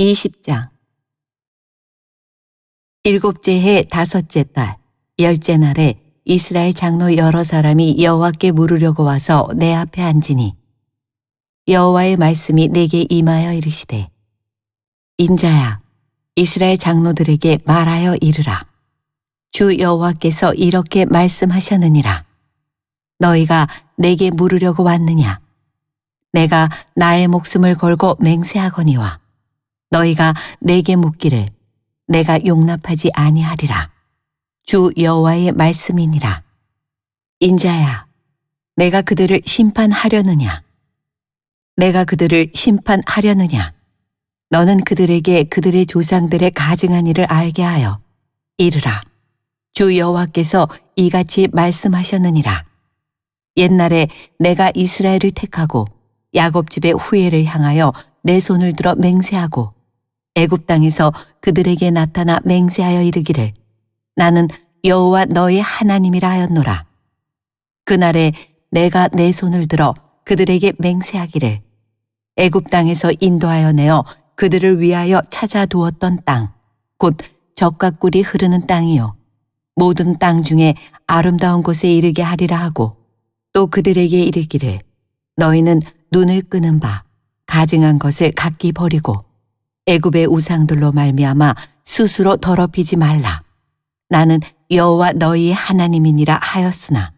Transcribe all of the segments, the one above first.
20장. 일곱째 해 다섯째 달 열째 날에 이스라엘 장로 여러 사람이 여호와께 물으려고 와서 내 앞에 앉으니 여호와의 말씀이 내게 임하여 이르시되 인자야 이스라엘 장로들에게 말하여 이르라. 주 여호와께서 이렇게 말씀하셨느니라. 너희가 내게 물으려고 왔느냐? 내가 나의 목숨을 걸고 맹세하거니와 너희가 내게 묻기를 내가 용납하지 아니하리라. 주 여호와의 말씀이니라. 인자야, 내가 그들을 심판하려느냐? 내가 그들을 심판하려느냐? 너는 그들에게 그들의 조상들의 가증한 일을 알게 하여 이르라. 주 여호와께서 이같이 말씀하셨느니라. 옛날에 내가 이스라엘을 택하고 야곱 집의 후예를 향하여 내 손을 들어 맹세하고 애굽 땅에서 그들에게 나타나 맹세하여 이르기를 나는 여호와 너의 하나님이라 하였노라. 그날에 내가 내 손을 들어 그들에게 맹세하기를 애굽 땅에서 인도하여 내어 그들을 위하여 찾아두었던 땅, 곧 적과 꿀이 흐르는 땅이요. 모든 땅 중에 아름다운 곳에 이르게 하리라 하고 또 그들에게 이르기를 너희는 눈을 끄는 바 가증한 것을 각기 버리고 애굽의 우상들로 말미암아 스스로 더럽히지 말라. 나는 여호와 너희의 하나님이니라 하였으나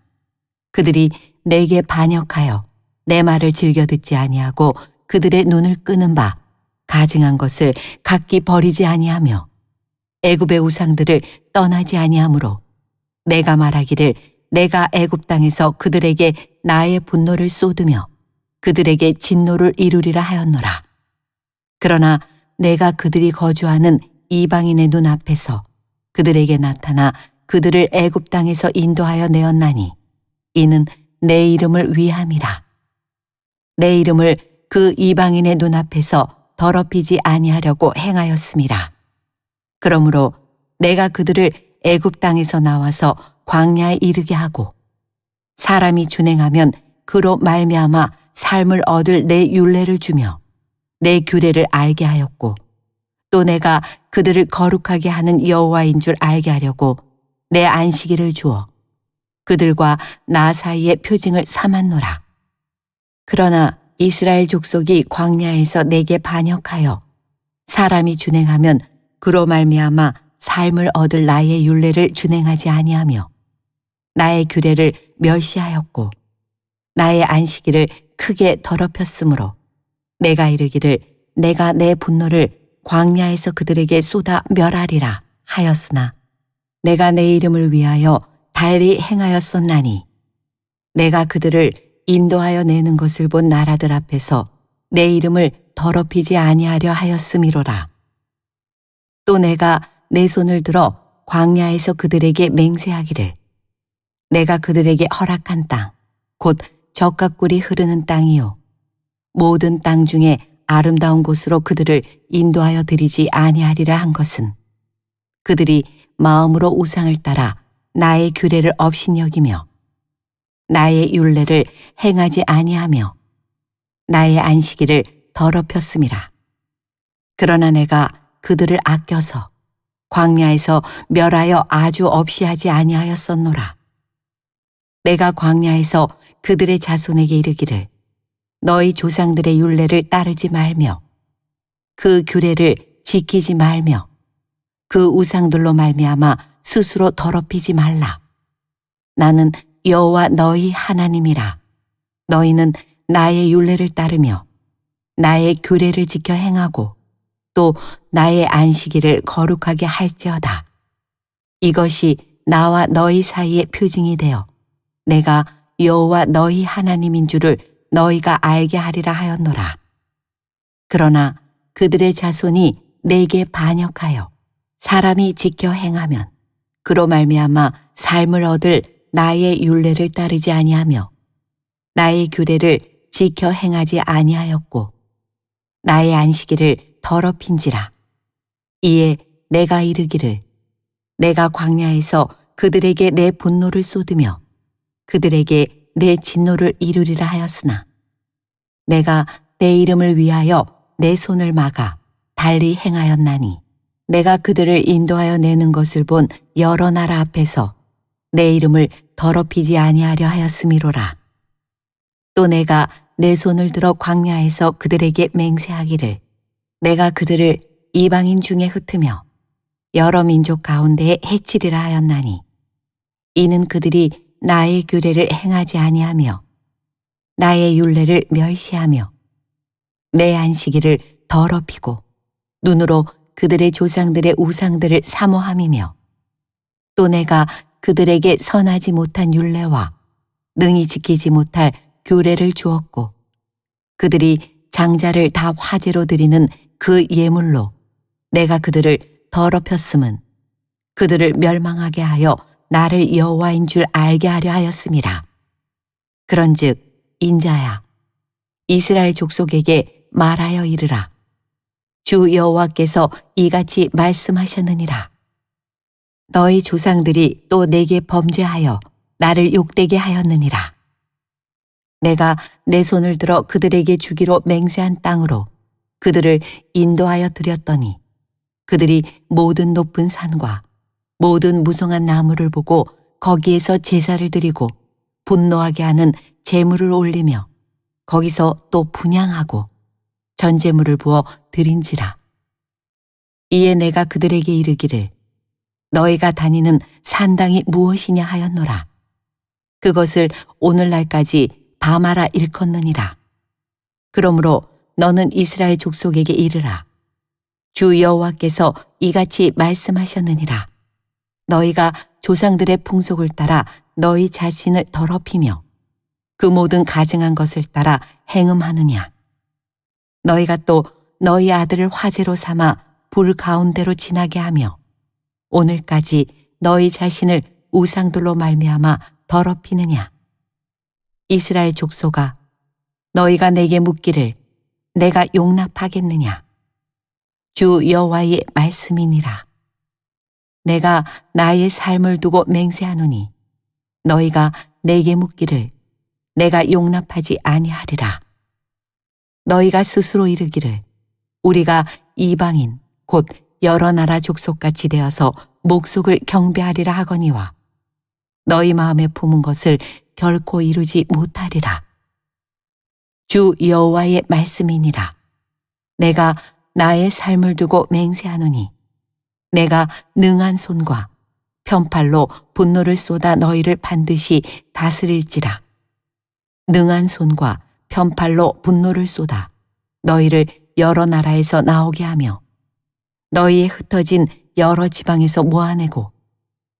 그들이 내게 반역하여 내 말을 즐겨 듣지 아니하고 그들의 눈을 끄는 바 가증한 것을 각기 버리지 아니하며 애굽의 우상들을 떠나지 아니하므로 내가 말하기를 내가 애굽 땅에서 그들에게 나의 분노를 쏟으며 그들에게 진노를 이루리라 하였노라. 그러나 내가 그들이 거주하는 이방인의 눈앞에서 그들에게 나타나 그들을 애굽 땅에서 인도하여 내었나니 이는 내 이름을 위함이라. 내 이름을 그 이방인의 눈앞에서 더럽히지 아니하려고 행하였음이라. 그러므로 내가 그들을 애굽 땅에서 나와서 광야에 이르게 하고 사람이 준행하면 그로 말미암아 삶을 얻을 내 율례를 주며 내 규례를 알게 하였고 또 내가 그들을 거룩하게 하는 여호와인 줄 알게 하려고 내 안식일을 주어 그들과 나 사이의 표징을 삼았노라. 그러나 이스라엘 족속이 광야에서 내게 반역하여 사람이 준행하면 그로 말미암아 삶을 얻을 나의 율례를 준행하지 아니하며 나의 규례를 멸시하였고 나의 안식일을 크게 더럽혔으므로 내가 이르기를 내가 내 분노를 광야에서 그들에게 쏟아 멸하리라 하였으나 내가 내 이름을 위하여 달리 행하였었나니 내가 그들을 인도하여 내는 것을 본 나라들 앞에서 내 이름을 더럽히지 아니하려 하였음이로라. 또 내가 내 손을 들어 광야에서 그들에게 맹세하기를 내가 그들에게 허락한 땅, 곧 적과 꿀이 흐르는 땅이요. 모든 땅 중에 아름다운 곳으로 그들을 인도하여 드리지 아니하리라 한 것은 그들이 마음으로 우상을 따라 나의 규례를 업신여기며 나의 율례를 행하지 아니하며 나의 안식일을 더럽혔음이라. 그러나 내가 그들을 아껴서 광야에서 멸하여 아주 없이 하지 아니하였었노라. 내가 광야에서 그들의 자손에게 이르기를 너희 조상들의 율례를 따르지 말며 그 규례를 지키지 말며 그 우상들로 말미암아 스스로 더럽히지 말라. 나는 여호와 너희 하나님이라. 너희는 나의 율례를 따르며 나의 규례를 지켜 행하고 또 나의 안식일을 거룩하게 할지어다. 이것이 나와 너희 사이의 표징이 되어 내가 여호와 너희 하나님인 줄을 너희가 알게 하리라 하였노라. 그러나 그들의 자손이 내게 반역하여 사람이 지켜 행하면 그로 말미암아 삶을 얻을 나의 율례를 따르지 아니하며 나의 규례를 지켜 행하지 아니하였고 나의 안식일을 더럽힌지라 이에 내가 이르기를 내가 광야에서 그들에게 내 분노를 쏟으며 그들에게 내 진노를 이루리라 하였으나 내가 내 이름을 위하여 내 손을 막아 달리 행하였나니 내가 그들을 인도하여 내는 것을 본 여러 나라 앞에서 내 이름을 더럽히지 아니하려 하였음이로라. 또 내가 내 손을 들어 광야에서 그들에게 맹세하기를 내가 그들을 이방인 중에 흩으며 여러 민족 가운데에 해치리라 하였나니 이는 그들이 나의 규례를 행하지 아니하며 나의 율례를 멸시하며 내 안식일을 더럽히고 눈으로 그들의 조상들의 우상들을 사모함이며 또 내가 그들에게 선하지 못한 율례와 능히 지키지 못할 규례를 주었고 그들이 장자를 다 화제로 드리는 그 예물로 내가 그들을 더럽혔음은 그들을 멸망하게 하여 나를 여호와인 줄 알게 하려 하였음이라. 그런즉 인자야 이스라엘 족속에게 말하여 이르라. 주 여호와께서 이같이 말씀하셨느니라. 너희 조상들이 또 내게 범죄하여 나를 욕되게 하였느니라. 내가 내 손을 들어 그들에게 주기로 맹세한 땅으로 그들을 인도하여 드렸더니 그들이 모든 높은 산과 모든 무성한 나무를 보고 거기에서 제사를 드리고 분노하게 하는 제물을 올리며 거기서 또 분양하고 전제물을 부어 드린지라. 이에 내가 그들에게 이르기를 너희가 다니는 산당이 무엇이냐 하였노라. 그것을 오늘날까지 바마라 일컫느니라. 그러므로 너는 이스라엘 족속에게 이르라. 주 여호와께서 이같이 말씀하셨느니라. 너희가 조상들의 풍속을 따라 너희 자신을 더럽히며 그 모든 가증한 것을 따라 행음하느냐. 너희가 또 너희 아들을 화제로 삼아 불 가운데로 지나게 하며 오늘까지 너희 자신을 우상들로 말미암아 더럽히느냐. 이스라엘 족속아 너희가 내게 묻기를 내가 용납하겠느냐. 주 여호와의 말씀이니라. 내가 나의 삶을 두고 맹세하노니 너희가 내게 묻기를 내가 용납하지 아니하리라. 너희가 스스로 이르기를 우리가 이방인 곧 여러 나라 족속같이 되어서 목속을 경배하리라 하거니와 너희 마음에 품은 것을 결코 이루지 못하리라. 주 여호와의 말씀이니라. 내가 나의 삶을 두고 맹세하노니 내가 능한 손과 편팔로 분노를 쏟아 너희를 반드시 다스릴지라. 능한 손과 편팔로 분노를 쏟아 너희를 여러 나라에서 나오게 하며 너희의 흩어진 여러 지방에서 모아내고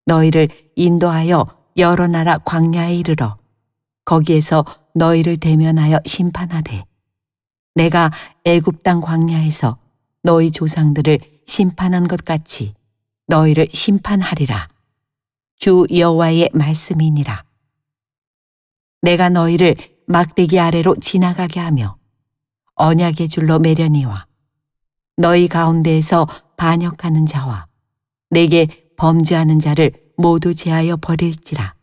너희를 인도하여 여러 나라 광야에 이르러 거기에서 너희를 대면하여 심판하되 내가 애굽 땅 광야에서 너희 조상들을 심판한 것 같이 너희를 심판하리라. 주 여호와의 말씀이니라. 내가 너희를 막대기 아래로 지나가게 하며 언약의 줄로 매려니와 너희 가운데에서 반역하는 자와 내게 범죄하는 자를 모두 제하여 버릴지라.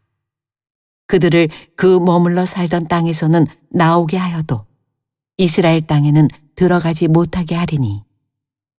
그들을 그 머물러 살던 땅에서는 나오게 하여도 이스라엘 땅에는 들어가지 못하게 하리니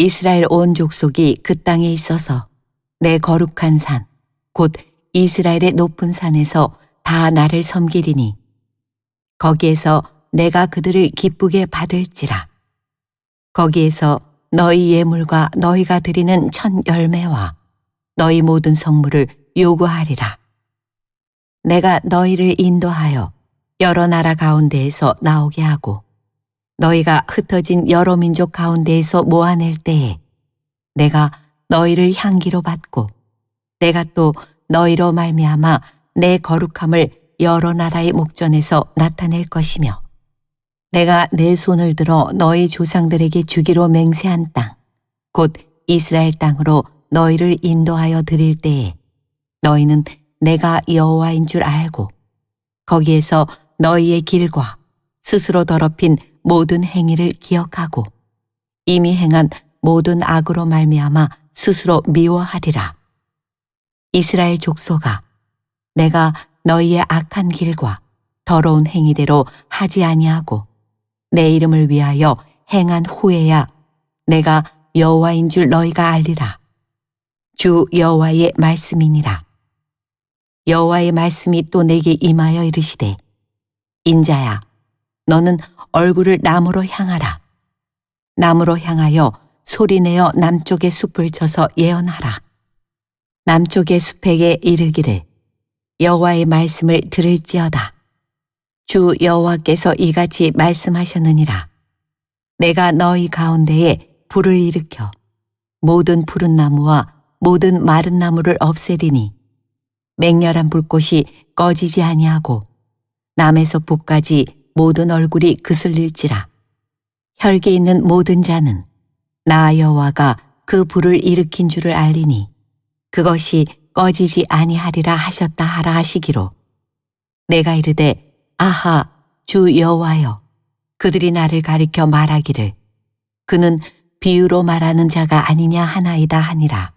이스라엘 온 족속이 그 땅에 있어서 내 거룩한 산, 곧 이스라엘의 높은 산에서 다 나를 섬기리니 거기에서 내가 그들을 기쁘게 받을지라. 거기에서 너희 예물과 너희가 드리는 첫 열매와 너희 모든 성물을 요구하리라. 내가 너희를 인도하여 여러 나라 가운데에서 나오게 하고 너희가 흩어진 여러 민족 가운데에서 모아낼 때에 내가 너희를 향기로 받고 내가 또 너희로 말미암아 내 거룩함을 여러 나라의 목전에서 나타낼 것이며 내가 내 손을 들어 너희 조상들에게 주기로 맹세한 땅, 곧 이스라엘 땅으로 너희를 인도하여 드릴 때에 너희는 내가 여호와인 줄 알고 거기에서 너희의 길과 스스로 더럽힌 모든 행위를 기억하고 이미 행한 모든 악으로 말미암아 스스로 미워하리라. 이스라엘 족속아, 내가 너희의 악한 길과 더러운 행위대로 하지 아니하고 내 이름을 위하여 행한 후에야 내가 여호와인 줄 너희가 알리라. 주 여호와의 말씀이니라. 여호와의 말씀이 또 내게 임하여 이르시되 인자야 너는 얼굴을 남으로 향하라. 남으로 향하여 소리내어 남쪽의 숲을 쳐서 예언하라. 남쪽의 숲에게 이르기를 여호와의 말씀을 들을지어다. 주 여호와께서 이같이 말씀하셨느니라. 내가 너희 가운데에 불을 일으켜 모든 푸른 나무와 모든 마른 나무를 없애리니 맹렬한 불꽃이 꺼지지 아니하고 남에서 북까지 모든 얼굴이 그슬릴지라. 혈기 있는 모든 자는 나 여호와가 그 불을 일으킨 줄을 알리니 그것이 꺼지지 아니하리라 하셨다 하라 하시기로. 내가 이르되 아하 주 여호와여 그들이 나를 가리켜 말하기를. 그는 비유로 말하는 자가 아니냐 하나이다 하니라